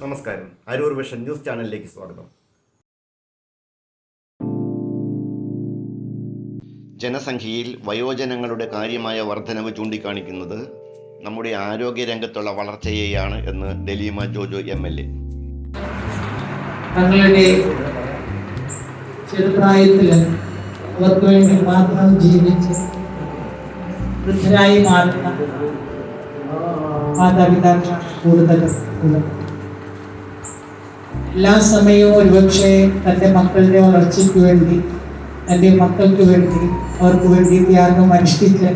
നമസ്കാരം. Aroor vision news ചാനലിലേക്ക് സ്വാഗതം. ജനസംഖ്യയിൽ വയോജനങ്ങളുടെ കാര്യമായ വർധനവ് ചൂണ്ടിക്കാണിക്കുന്നത് നമ്മുടെ ആരോഗ്യ രംഗത്തുള്ള വളർച്ചയെയാണ് എന്ന് Daleema Jojo M L A. തങ്ങളുടെ ചെറുപ്രായത്തിൽ അവർക്ക് വേണ്ടി മാത്രം ജീവിച്ച് വൃദ്ധരായി മാറുന്ന മാതാപിതാക്കൾ കൂടുതൽ ഉള്ളത്. എല്ലാ സമയവും ഒരുപക്ഷെ തന്റെ മക്കളുടെ വളർച്ചയ്ക്ക് വേണ്ടി തന്റെ മക്കൾക്ക് വേണ്ടി അവർക്ക് വേണ്ടി ത്യാഗം അനുഷ്ഠിച്ച്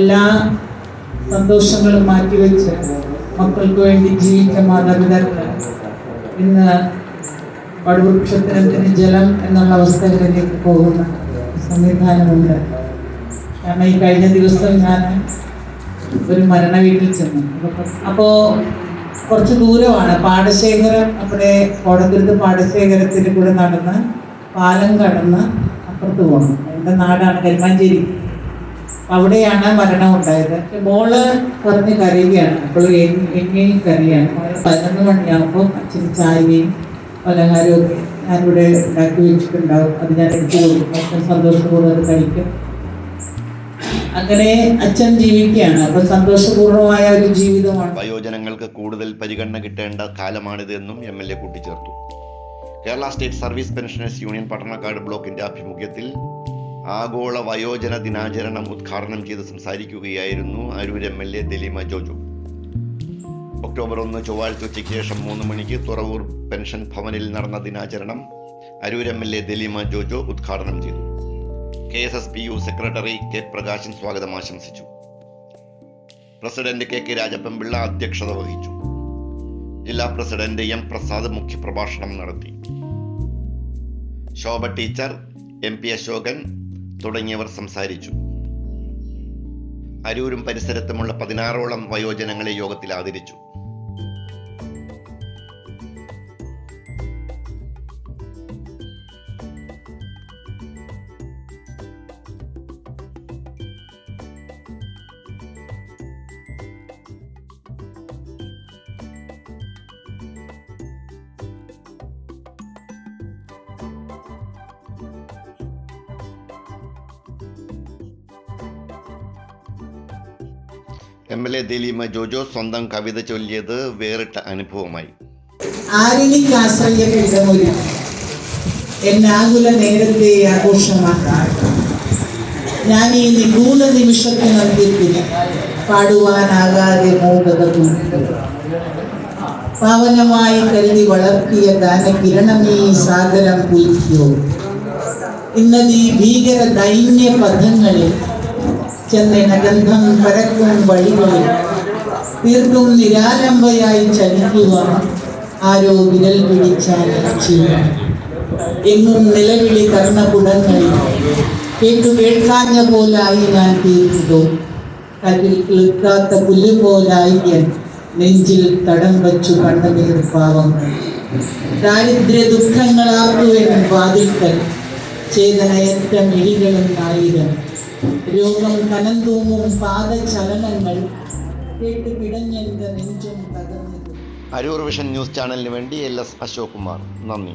എല്ലാ സന്തോഷങ്ങളും മാറ്റിവെച്ച് മക്കൾക്ക് വേണ്ടി ജീവിച്ച മാതാപിതാക്കൾ ഇന്ന് വടുവൃക്ഷത്തിനത്തിന് ജലം എന്നുള്ള അവസ്ഥകളിലേക്ക് പോകുന്ന സംവിധാനമുണ്ട്. കാരണം ഈ കഴിഞ്ഞ ദിവസം ഞാൻ ഒരു മരണ വീട്ടിൽ ചെന്നു. അപ്പോ കുറച്ച് ദൂരമാണ്. പാടശേഖരം അവിടെ കോടന്തുരുത്ത് പാടശേഖരത്തിൽ കൂടെ നടന്ന് പാലം കടന്ന് അപ്പുറത്ത് പോകണം എന്റെ നാടാണ് കരുമാഞ്ചേരി അവിടെയാണ് മരണം ഉണ്ടായത്. മോൾ പറഞ്ഞ് കരയുകയാണ്. അപ്പോൾ എങ്ങനെയും കരയാണ്. പതിനൊന്ന് മണിയാകുമ്പോൾ അച്ഛൻ ചായയും പലഹാരവും ഞാനിവിടെ ഉണ്ടാക്കി വെച്ചിട്ടുണ്ടാവും. അത് ഞാൻ എടുത്തു കൊടുക്കും. അച്ഛൻ സന്തോഷപൂർവം അത് കഴിക്കും. അങ്ങനെ അച്ഛൻ ജീവിക്കുകയാണ്. അപ്പൊ സന്തോഷപൂർണമായ ഒരു ജീവിതമാണ്. വയോജനങ്ങൾക്ക് കൂടുതൽ പരിഗണന കിട്ടേണ്ട കാലമാണിത് എന്നും എം എൽ എ കൂട്ടിച്ചേർത്തു. Kerala state service pensioners union Pattanakkad ബ്ലോക്കിന്റെ ആഭിമുഖ്യത്തിൽ ആഗോള വയോജന ദിനാചരണം ഉദ്ഘാടനം ചെയ്ത് സംസാരിക്കുകയായിരുന്നു Aroor M L A Daleema Joju. October ഒന്ന് ചൊവ്വാഴ്ച ഉച്ചയ്ക്ക് ശേഷം മൂന്ന് മണിക്ക് തുറവൂർ പെൻഷൻ ഭവനിൽ നടന്ന ദിനാചരണം Aroor M L A Daleema Jojo ഉദ്ഘാടനം ചെയ്തു. K S S P U secretary K Prakashan സ്വാഗതം ആശംസിച്ചു. പ്രസിഡന്റ് കെ കെ രാജപ്പൻപിള്ള അധ്യക്ഷത വഹിച്ചു. ജില്ലാ പ്രസിഡന്റ് എം പ്രസാദ് മുഖ്യപ്രഭാഷണം നടത്തി. Shobha teacher M P Ashokan തുടങ്ങിയവർ സംസാരിച്ചു. അരൂരും പരിസരത്തുമുള്ള പതിനാറോളം വയോജനങ്ങളെ യോഗത്തിൽ ആദരിച്ചു. M L A Daleema Jojo സ്വന്തം കവിത ചൊല്ലിയത് വേറിട്ട അനുഭവമായി. ഞാൻ ഈ പാടുവാനാകാതെ പാവനമായി കരുതി വളർത്തിയ ദാന കിരണമേ സാഗരം പുൽക്കിയോ ഇന്ന് നീ ഭീകര ദൈന്യ പദങ്ങളിൽ ചെന്നിനഗന്ധം പരക്കും വഴികളിൽ തീർത്തും നിരാലംബയായി ചലിക്കുവാൻ ആരോ വിരൽ പിടിച്ചാൽ എങ്ങും നിലവിളി കർണകുടങ്ങളിൽ കേട്ടു കേൾക്കാഞ്ഞ പോലായി ഞാൻ തീർന്നതോ കല്ലിൽ കിളുക്കാത്ത പുല്ല് പോലായി നെഞ്ചിൽ തടം വച്ചു കണ്ണുനീർ പാവങ്ങൾ ദാരിദ്ര്യ ദുഃഖങ്ങളാക്കുവൻ വാതിൽക്കൽ ചേതനയറ്റ മിഴികളും ആയിരം രോഗം കനം തൂങ്ങും പാദചലനങ്ങൾ കേട്ട് പിടഞ്ഞെന്റെ നെഞ്ചും തകർന്നത്. അരൂർ വിഷൻ ന്യൂസ് ചാനലിന് വേണ്ടി എൽ എസ് അശോക് കുമാർ നന്ദി.